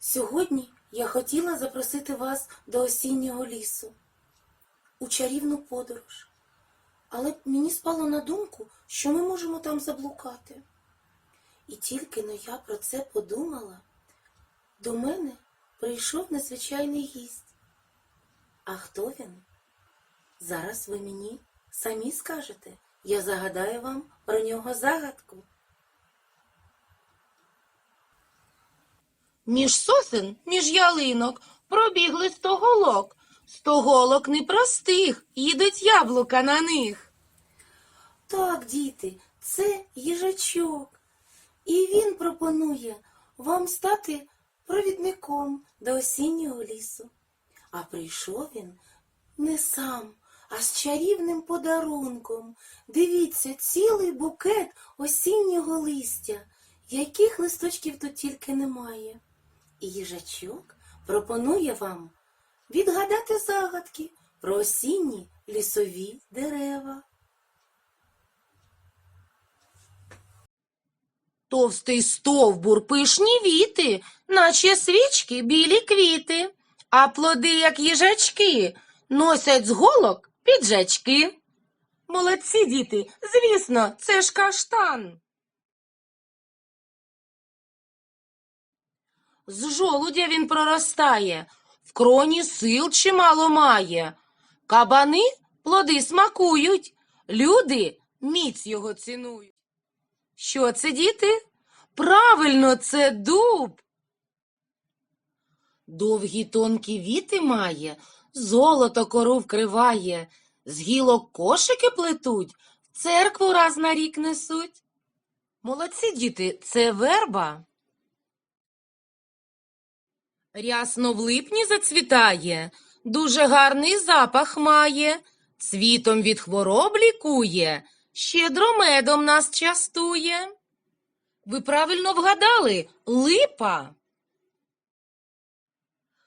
Сьогодні я хотіла запросити вас до осіннього лісу у чарівну подорож. Але мені спало на думку, що ми можемо там заблукати. І тільки но я про це подумала, до мене прийшов незвичайний гість. А хто він? Зараз ви мені самі скажете. Я загадаю вам про нього загадку. Між сосен, між ялинок, пробігли сто голок. Сто голок непростих, їдуть яблука на них. Так, діти, це їжачок. І він пропонує вам стати провідником до осіннього лісу. А прийшов він не сам, а з чарівним подарунком. Дивіться, цілий букет осіннього листя, яких листочків тут тільки немає. Їжачок пропонує вам відгадати загадки про осінні лісові дерева. Товстий стовбур, пишні віти, наче свічки білі квіти, а плоди, як їжачки, носять з голок піджачки. Молодці, діти, звісно, це ж каштан. З жолудя він проростає, в кроні сил чимало має. Кабани плоди смакують, люди міць його цінують. Що це, діти? Правильно, це дуб. Довгі тонкі віти має, золото кору вкриває, з гілок кошики плетуть, в церкву раз на рік несуть. Молодці, діти, це верба. Рясно в липні зацвітає, дуже гарний запах має, цвітом від хвороб лікує, щедро медом нас частує. Ви правильно вгадали, липа.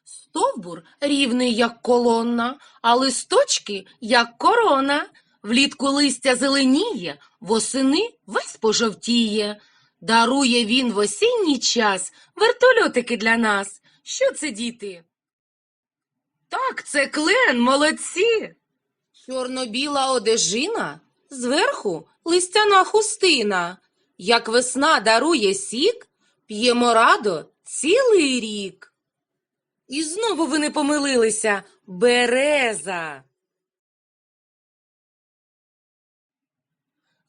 Стовбур рівний, як колонна, а листочки, як корона. Влітку листя зеленіє, восени весь пожовтіє. Дарує він в осінній час вертольотики для нас. Що це, діти? Так, це клен, молодці. Чорно-біла одежина, зверху листяна хустина. Як весна дарує сік, п'ємо радо цілий рік. І знову ви не помилилися береза.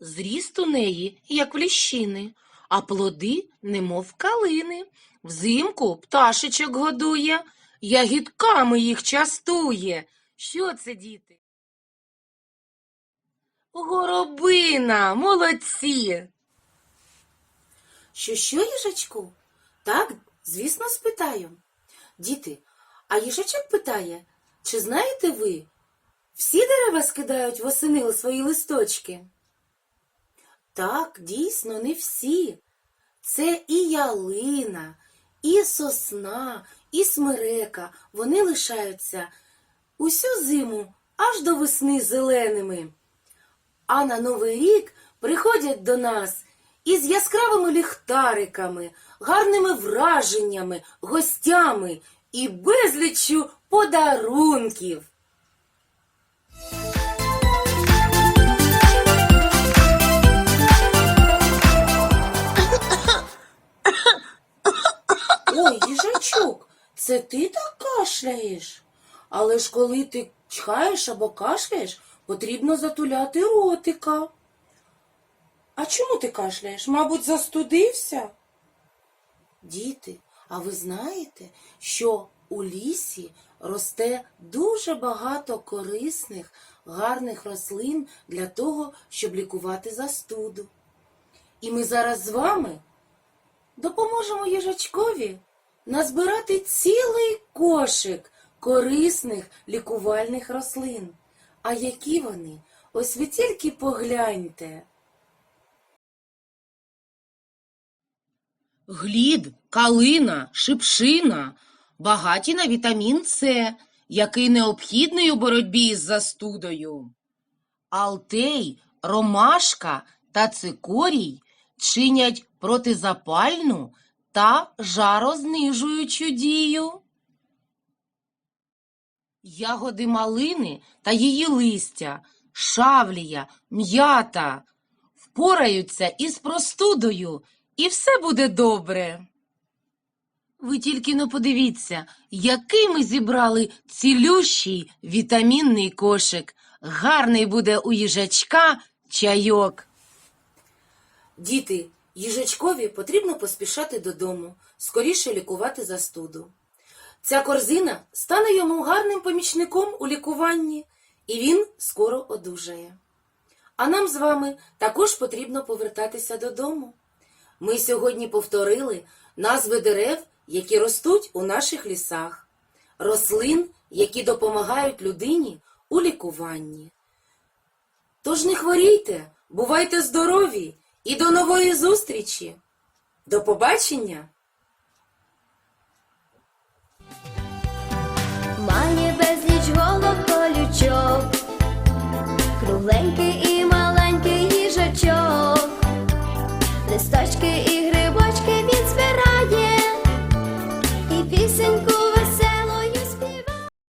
Зріст у неї, як в ліщини, а плоди, немов калини. Взимку пташечок годує, ягідками їх частує. Що це, діти? Горобина, молодці. Що що, їжачку? Так, звісно, спитаю. Діти, а їжачок питає, чи знаєте ви, всі дерева скидають восени свої листочки? Так, дійсно, не всі. Це і ялина, і сосна, і смерека. Вони лишаються усю зиму аж до весни зеленими. А на Новий рік приходять до нас із яскравими ліхтариками, гарними враженнями, гостями і безліччю подарунків. Кашляєш? Але ж коли ти чхаєш або кашляєш, потрібно затуляти ротика. А чому ти кашляєш? Мабуть, застудився? Діти, а ви знаєте, що у лісі росте дуже багато корисних, гарних рослин для того, щоб лікувати застуду. І ми зараз з вами допоможемо їжачкові назбирати цілий кошик корисних лікувальних рослин. А які вони? Ось ви тільки погляньте. Глід, калина, шипшина, багаті на вітамін С, який необхідний у боротьбі із застудою. Алтей, ромашка та цикорій чинять протизапальну та жарознижуючу дію. Ягоди малини та її листя, шавлія, м'ята впораються із простудою, і все буде добре. Ви тільки не подивіться, який ми зібрали цілющий вітамінний кошик. Гарний буде у їжачка чайок. Діти, їжачкові потрібно поспішати додому, скоріше лікувати застуду. Ця корзина стане йому гарним помічником у лікуванні, і він скоро одужає. А нам з вами також потрібно повертатися додому. Ми сьогодні повторили назви дерев, які ростуть у наших лісах, рослин, які допомагають людині у лікуванні. Тож не хворійте, бувайте здорові і до нової зустрічі. До побачення! Має безліч голов колючок, кругленький і маленький їжачок, листочки і